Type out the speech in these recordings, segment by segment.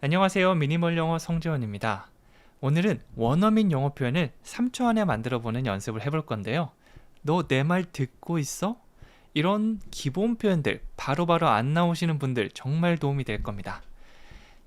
안녕하세요. 미니멀 영어 성재원입니다. 오늘은 원어민 영어 표현을 3초 안에 만들어 보는 연습을 해볼 건데요. 너 내 말 듣고 있어? 이런 기본 표현들 바로 바로 안 나오시는 분들 정말 도움이 될 겁니다.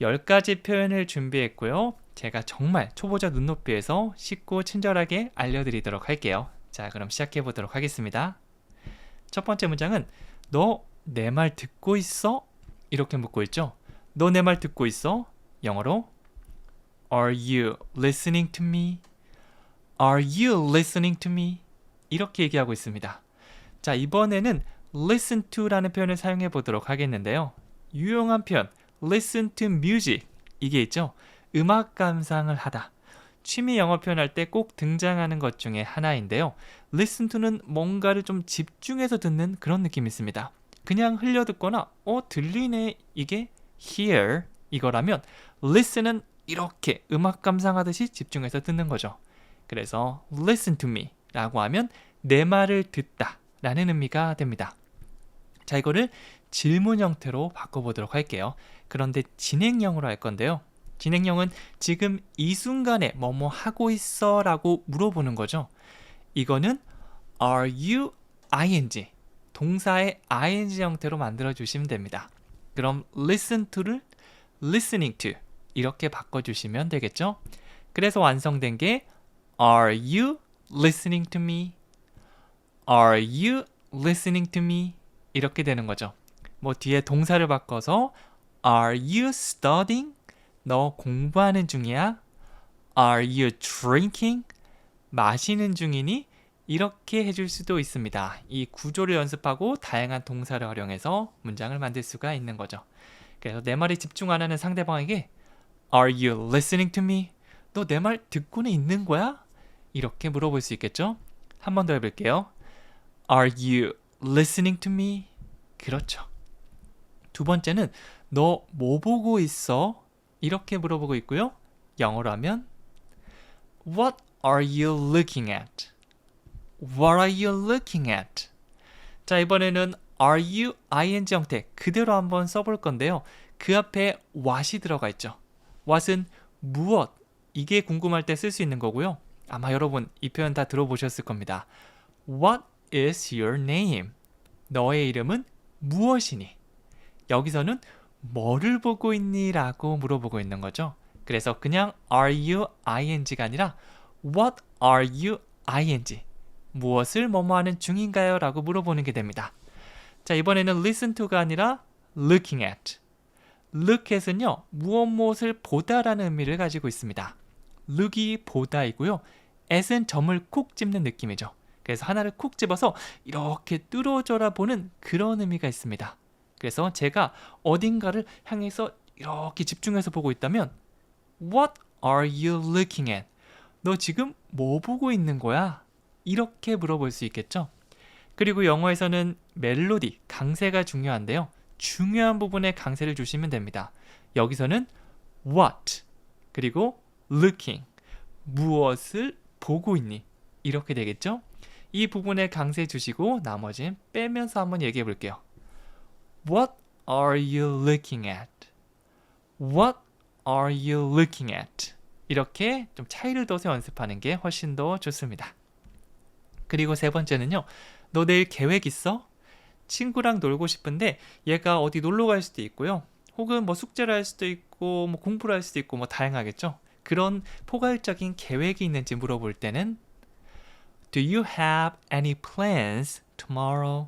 10가지 표현을 준비했고요. 제가 정말 초보자 눈높이에서 쉽고 친절하게 알려드리도록 할게요. 자, 그럼 시작해 보도록 하겠습니다. 첫 번째 문장은 너 내 말 듣고 있어? 이렇게 묻고 있죠. 너 내 말 듣고 있어? 영어로 Are you listening to me? Are you listening to me? 이렇게 얘기하고 있습니다. 자, 이번에는 listen to라는 표현을 사용해 보도록 하겠는데요. 유용한 표현 listen to music 이게 있죠. 음악 감상을 하다. 취미 영어 표현할 때 꼭 등장하는 것 중에 하나인데요. listen to는 뭔가를 좀 집중해서 듣는 그런 느낌이 있습니다. 그냥 흘려 듣거나 어 들리네 이게 hear 이거라면 listen은 이렇게 음악 감상하듯이 집중해서 듣는 거죠. 그래서 listen to me 라고 하면 내 말을 듣다 라는 의미가 됩니다. 자, 이거를 질문 형태로 바꿔보도록 할게요. 그런데 진행형으로 할 건데요. 진행형은 지금 이 순간에 뭐뭐 하고 있어 라고 물어보는 거죠. 이거는 are you ing 동사의 ing 형태로 만들어 주시면 됩니다. 그럼 listen to를 listening to 이렇게 바꿔주시면 되겠죠? 그래서 완성된 게 Are you listening to me? Are you listening to me? 이렇게 되는 거죠. 뭐 뒤에 동사를 바꿔서 Are you studying? 너 공부하는 중이야? Are you drinking? 마시는 중이니? 이렇게 해줄 수도 있습니다. 이 구조를 연습하고 다양한 동사를 활용해서 문장을 만들 수가 있는 거죠. 그래서 내 말에 집중 안 하는 상대방에게 Are you listening to me? 너 내 말 듣고는 있는 거야? 이렇게 물어볼 수 있겠죠? 한 번 더 해볼게요. Are you listening to me? 그렇죠. 두 번째는 너 뭐 보고 있어? 이렇게 물어보고 있고요. 영어로 하면 What are you looking at? What are you looking at? 자, 이번에는 are you ing 형태 그대로 한번 써볼 건데요. 그 앞에 what이 들어가 있죠. what은 무엇 이게 궁금할 때 쓸 수 있는 거고요. 아마 여러분 이 표현 다 들어보셨을 겁니다. What is your name? 너의 이름은 무엇이니? 여기서는 뭐를 보고 있니? 라고 물어보고 있는 거죠. 그래서 그냥 are you ing가 아니라 what are you ing? 무엇을 뭐뭐 하는 중인가요? 라고 물어보는 게 됩니다. 자, 이번에는 listen to가 아니라 looking at. look at은요, 무엇 무엇을 보다라는 의미를 가지고 있습니다. look이 보다이고요. at은 점을 콕 집는 느낌이죠. 그래서 하나를 콕 집어서 이렇게 뚫어져라 보는 그런 의미가 있습니다. 그래서 제가 어딘가를 향해서 이렇게 집중해서 보고 있다면 What are you looking at? 너 지금 뭐 보고 있는 거야? 이렇게 물어볼 수 있겠죠? 그리고 영어에서는 멜로디, 강세가 중요한데요. 중요한 부분에 강세를 주시면 됩니다. 여기서는 what 그리고 looking 무엇을 보고 있니 이렇게 되겠죠? 이 부분에 강세 주시고 나머지는 빼면서 한번 얘기해 볼게요. What are you looking at? What are you looking at? 이렇게 좀 차이를 둬서 연습하는 게 훨씬 더 좋습니다. 그리고 세 번째는요. 너 내일 계획 있어? 친구랑 놀고 싶은데 얘가 어디 놀러 갈 수도 있고요. 혹은 뭐 숙제를 할 수도 있고 뭐 공부를 할 수도 있고 뭐 다양하겠죠. 그런 포괄적인 계획이 있는지 물어볼 때는 Do you have any plans tomorrow?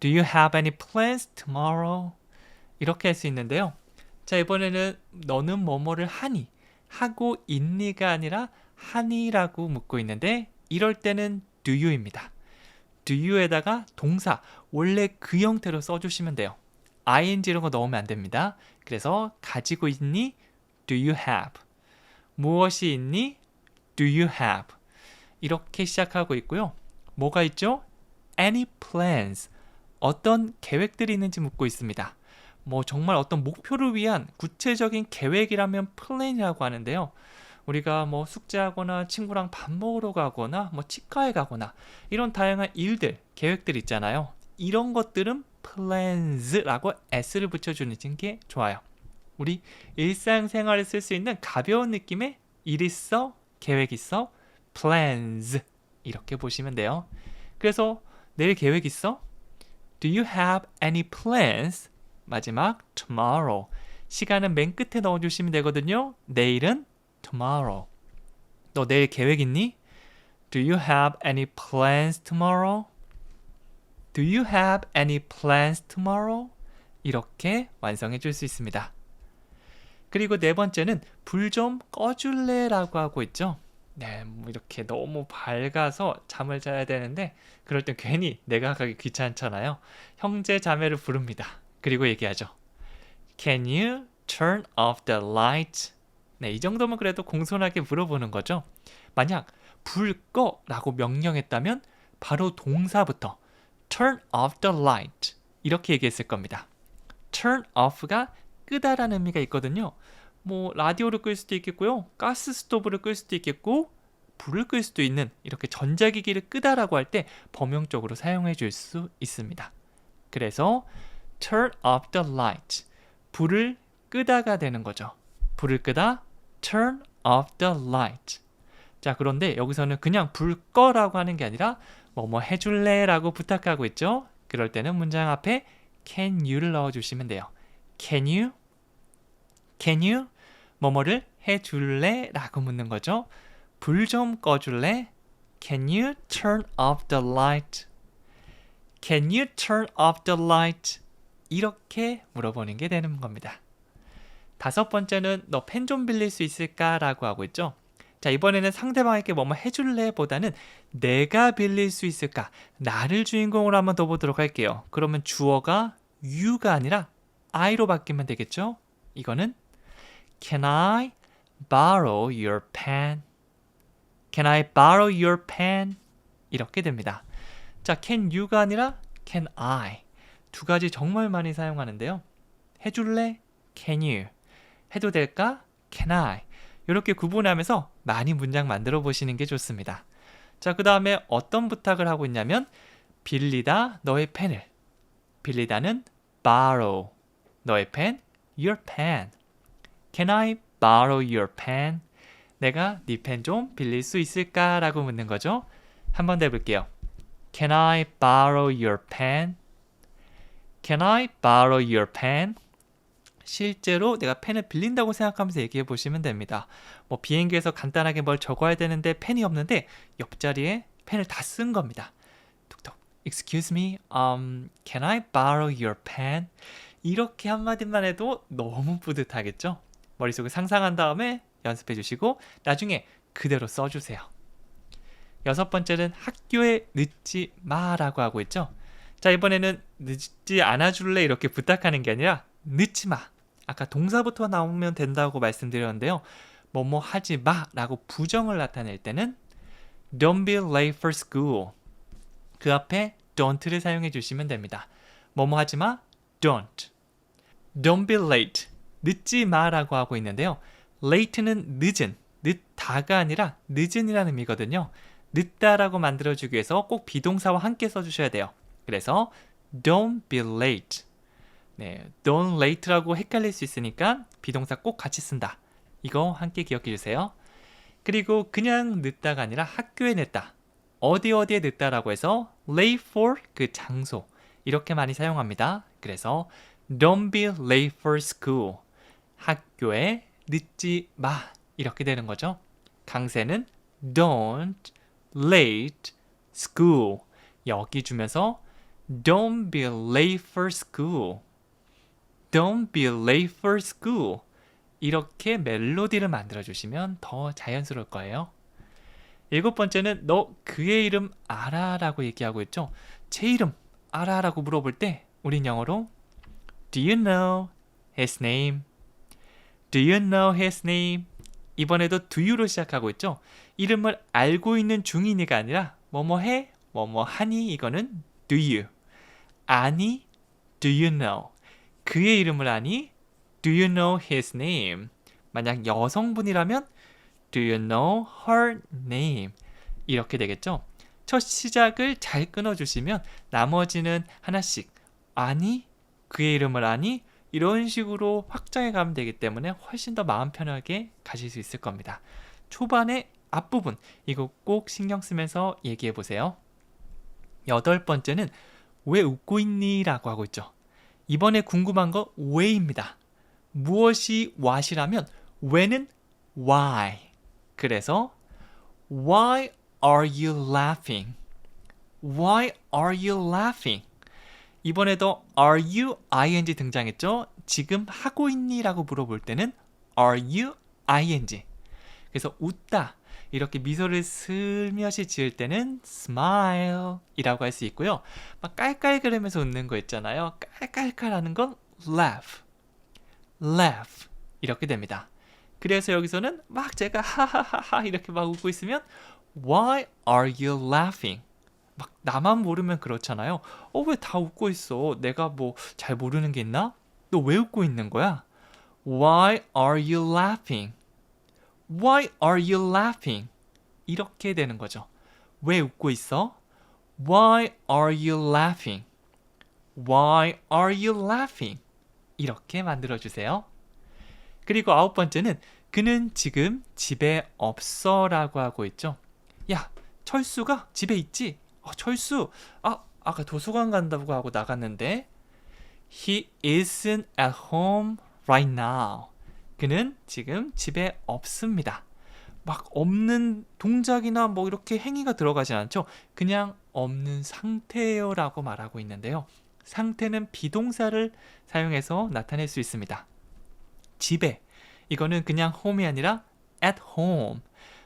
Do you have any plans tomorrow? 이렇게 할 수 있는데요. 자, 이번에는 너는 뭐뭐를 하니? 하고 있니가 아니라 하니라고 묻고 있는데 이럴 때는 do you입니다. do you에다가 동사 원래 그 형태로 써주시면 돼요. ing 이런 거 넣으면 안 됩니다. 그래서 가지고 있니? do you have 무엇이 있니? do you have 이렇게 시작하고 있고요. 뭐가 있죠? any plans 어떤 계획들이 있는지 묻고 있습니다. 뭐 정말 어떤 목표를 위한 구체적인 계획이라면 플랜이라고 하는데요. 우리가 뭐 숙제하거나 친구랑 밥 먹으러 가거나 뭐 치과에 가거나 이런 다양한 일들, 계획들 있잖아요. 이런 것들은 plans라고 s를 붙여주는 게 좋아요. 우리 일상생활에 쓸 수 있는 가벼운 느낌의 일 있어, 계획 있어, plans 이렇게 보시면 돼요. 그래서 내일 계획 있어? Do you have any plans? 마지막 tomorrow. 시간은 맨 끝에 넣어주시면 되거든요. 내일은 tomorrow. 너 내일 계획 있니? Do you have any plans tomorrow? Do you have any plans tomorrow? 이렇게 완성해 줄 수 있습니다. 그리고 네 번째는 불 좀 꺼줄래? 라고 하고 있죠. 네, 뭐 이렇게 너무 밝아서 잠을 자야 되는데 그럴 땐 괜히 내가 가기 귀찮잖아요. 형제 자매를 부릅니다. 그리고 얘기하죠. Can you turn off the light? 네, 이 정도면 그래도 공손하게 물어보는 거죠. 만약 불 꺼라고 명령했다면 바로 동사부터 turn off the light 이렇게 얘기했을 겁니다. turn off가 끄다라는 의미가 있거든요. 뭐 라디오를 끌 수도 있겠고요. 가스 스토브를 끌 수도 있겠고 불을 끌 수도 있는 이렇게 전자기기를 끄다라고 할 때 범용적으로 사용해 줄 수 있습니다. 그래서 turn off the light 불을 끄다가 되는 거죠. 불을 끄다 turn off the light 자 그런데 여기서는 그냥 불 꺼라고 하는 게 아니라 뭐 뭐 해줄래 라고 부탁하고 있죠. 그럴 때는 문장 앞에 can you를 넣어주시면 돼요. can you? can you? 뭐뭐를 해줄래? 라고 묻는 거죠. 불 좀 꺼줄래? Can you turn off the light? Can you turn off the light? 이렇게 물어보는 게 되는 겁니다. 다섯 번째는 너 펜 좀 빌릴 수 있을까? 라고 하고 있죠. 자, 이번에는 상대방에게 뭐뭐 해줄래? 보다는 내가 빌릴 수 있을까? 나를 주인공으로 한번 더 보도록 할게요. 그러면 주어가 you가 아니라 I로 바뀌면 되겠죠? 이거는 Can I borrow your pen? Can I borrow your pen? 이렇게 됩니다. 자, can you가 아니라 can I. 두 가지 정말 많이 사용하는데요. 해줄래? Can you? 해도 될까? Can I? 이렇게 구분하면서 많이 문장 만들어 보시는 게 좋습니다. 자, 그 다음에 어떤 부탁을 하고 있냐면 빌리다 너의 펜을 빌리다는 borrow 너의 펜 your pen Can I borrow your pen? 내가 네 펜 좀 빌릴 수 있을까? 라고 묻는 거죠. 한 번 더 해볼게요. Can I borrow your pen? Can I borrow your pen? 실제로 내가 펜을 빌린다고 생각하면서 얘기해 보시면 됩니다. 뭐 비행기에서 간단하게 뭘 적어야 되는데 펜이 없는데 옆자리에 펜을 다 쓴 겁니다. 툭툭. Excuse me, um, can I borrow your pen? 이렇게 한마디만 해도 너무 뿌듯하겠죠? 머릿속에 상상한 다음에 연습해 주시고 나중에 그대로 써주세요. 여섯 번째는 학교에 늦지 마라고 하고 있죠. 자, 이번에는 늦지 않아 줄래 이렇게 부탁하는 게 아니라 늦지 마. 아까 동사부터 나오면 된다고 말씀드렸는데요. 뭐뭐 하지 마라고 부정을 나타낼 때는 don't be late for school. 그 앞에 don't를 사용해 주시면 됩니다. 뭐뭐 하지 마 don't. don't be late. 늦지 마라고 하고 있는데요. late는 늦은, 늦다가 아니라 늦은이라는 의미거든요. 늦다라고 만들어주기 위해서 꼭 비동사와 함께 써주셔야 돼요. 그래서 don't be late. 네, don't late라고 헷갈릴 수 있으니까 비동사 꼭 같이 쓴다. 이거 함께 기억해 주세요. 그리고 그냥 늦다가 아니라 학교에 늦다. 어디 어디에 늦다라고 해서 late for 그 장소 이렇게 많이 사용합니다. 그래서 don't be late for school. 학교에 늦지 마 이렇게 되는 거죠. 강세는 don't late school 여기 주면서 don't be late for school don't be late for school 이렇게 멜로디를 만들어 주시면 더 자연스러울 거예요. 일곱 번째는 너 그의 이름 알아 라고 얘기하고 있죠. 제 이름 알아 라고 물어볼 때 우린 영어로 Do you know his name? Do you know his name? 이번에도 do you로 시작하고 있죠. 이름을 알고 있는 중이니가 아니라 뭐뭐 해, 뭐뭐 하니 이거는 do you. 아니, do you know. 그의 이름을 아니, do you know his name. 만약 여성분이라면 do you know her name. 이렇게 되겠죠. 첫 시작을 잘 끊어주시면 나머지는 하나씩 아니, 그의 이름을 아니, 이런 식으로 확장해 가면 되기 때문에 훨씬 더 마음 편하게 가실 수 있을 겁니다. 초반에 앞부분 이거 꼭 신경 쓰면서 얘기해 보세요. 여덟 번째는 왜 웃고 있니? 라고 하고 있죠. 이번에 궁금한 거 왜입니다. 무엇이 what이라면 왜는 why. 그래서 why are you laughing? Why are you laughing? 이번에도 are you ing 등장했죠? 지금 하고 있니? 라고 물어볼 때는 are you ing. 그래서 웃다. 이렇게 미소를 슬며시 지을 때는 smile 이라고 할 수 있고요. 막 깔깔거리면서 웃는 거 있잖아요. 깔깔깔 하는 건 laugh. laugh. 이렇게 됩니다. 그래서 여기서는 막 제가 하하하하 이렇게 막 웃고 있으면 why are you laughing? 막 나만 모르면 그렇잖아요. 어, 왜 다 웃고 있어? 내가 뭐 잘 모르는 게 있나? 너 왜 웃고 있는 거야? Why are you laughing? Why are you laughing? 이렇게 되는 거죠. 왜 웃고 있어? Why are you laughing? Why are you laughing? 이렇게 만들어 주세요. 그리고 아홉 번째는 그는 지금 집에 없어라고 하고 있죠. 야, 철수가 집에 있지? 어, 철수, 아, 아까 도서관 간다고 하고 나갔는데 He isn't at home right now. 그는 지금 집에 없습니다. 막 없는 동작이나 뭐 이렇게 행위가 들어가지 않죠. 그냥 없는 상태요라고 말하고 있는데요. 상태는 비동사를 사용해서 나타낼 수 있습니다. 집에 이거는 그냥 home이 아니라 at home.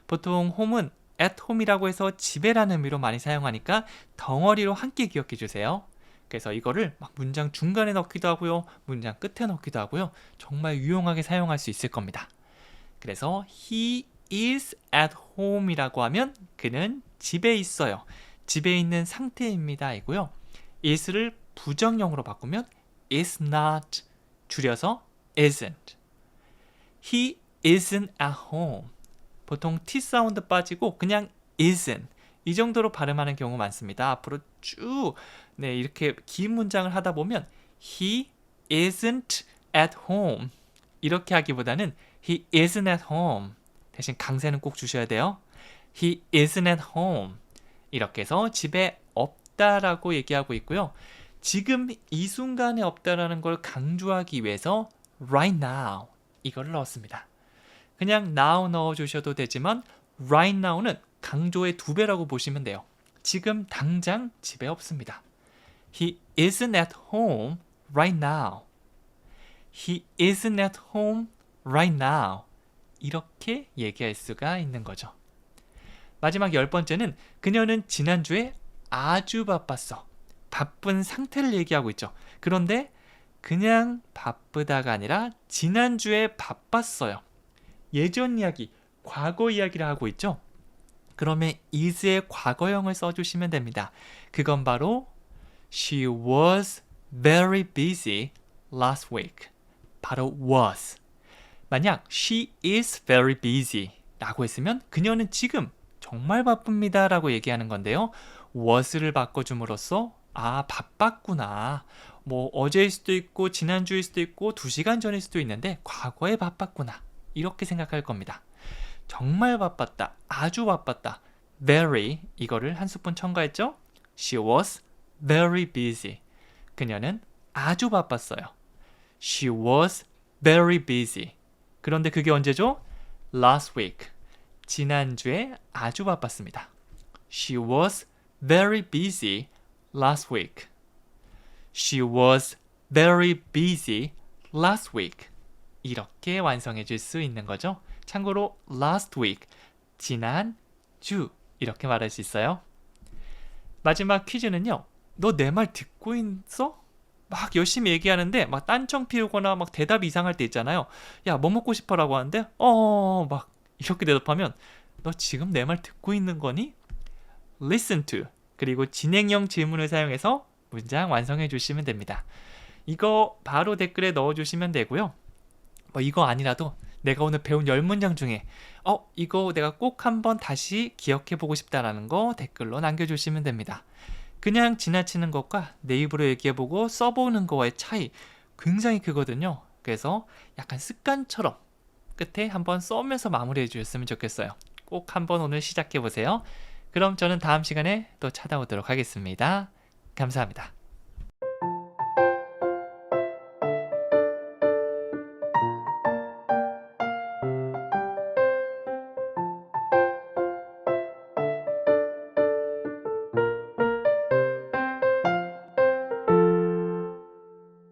보통 home은 at home이라고 해서 집에라는 의미로 많이 사용하니까 덩어리로 함께 기억해 주세요. 그래서 이거를 막 문장 중간에 넣기도 하고요. 문장 끝에 넣기도 하고요. 정말 유용하게 사용할 수 있을 겁니다. 그래서 he is at home이라고 하면 그는 집에 있어요. 집에 있는 상태입니다. 이고요. is를 부정형으로 바꾸면 is not 줄여서 isn't. he isn't at home. 보통 t 사운드 빠지고 그냥 isn't 이 정도로 발음하는 경우 많습니다. 앞으로 쭉 네, 이렇게 긴 문장을 하다 보면 he isn't at home 이렇게 하기보다는 he isn't at home 대신 강세는 꼭 주셔야 돼요. he isn't at home 이렇게 해서 집에 없다라고 얘기하고 있고요. 지금 이 순간에 없다라는 걸 강조하기 위해서 right now 이거를 넣었습니다. 그냥 now 넣어 주셔도 되지만 right now는 강조의 두 배라고 보시면 돼요. 지금 당장 집에 없습니다. He isn't at home right now. He isn't at home right now. 이렇게 얘기할 수가 있는 거죠. 마지막 열 번째는 그녀는 지난주에 아주 바빴어. 바쁜 상태를 얘기하고 있죠. 그런데 그냥 바쁘다가 아니라 지난주에 바빴어요. 예전 이야기, 과거 이야기를 하고 있죠. 그러면 is의 과거형을 써주시면 됩니다. 그건 바로 She was very busy last week. 바로 was. 만약 she is very busy 라고 했으면 그녀는 지금 정말 바쁩니다 라고 얘기하는 건데요. was를 바꿔줌으로써 아 바빴구나. 뭐 어제일 수도 있고 지난주일 수도 있고 두 시간 전일 수도 있는데 과거에 바빴구나. 이렇게 생각할 겁니다. 정말 바빴다. 아주 바빴다. very 이거를 한 스푼 첨가했죠? She was very busy. 그녀는 아주 바빴어요. She was very busy. 그런데 그게 언제죠? Last week. 지난주에 아주 바빴습니다. She was very busy last week. She was very busy last week. 이렇게 완성해 줄 수 있는 거죠. 참고로 last week, 지난 주 이렇게 말할 수 있어요. 마지막 퀴즈는요. 너 내 말 듣고 있어? 막 열심히 얘기하는데 막 딴청 피우거나 막 대답 이상할 때 있잖아요. 야, 뭐 먹고 싶어라고 하는데 어, 막 이렇게 대답하면 너 지금 내 말 듣고 있는 거니? listen to 그리고 진행형 질문을 사용해서 문장 완성해 주시면 됩니다. 이거 바로 댓글에 넣어 주시면 되고요. 뭐 이거 아니라도 내가 오늘 배운 열 문장 중에 어 이거 내가 꼭 한번 다시 기억해 보고 싶다라는 거 댓글로 남겨주시면 됩니다. 그냥 지나치는 것과 내 입으로 얘기해 보고 써보는 거와의 차이 굉장히 크거든요. 그래서 약간 습관처럼 끝에 한번 써면서 마무리해 주셨으면 좋겠어요. 꼭 한번 오늘 시작해 보세요. 그럼 저는 다음 시간에 또 찾아오도록 하겠습니다. 감사합니다.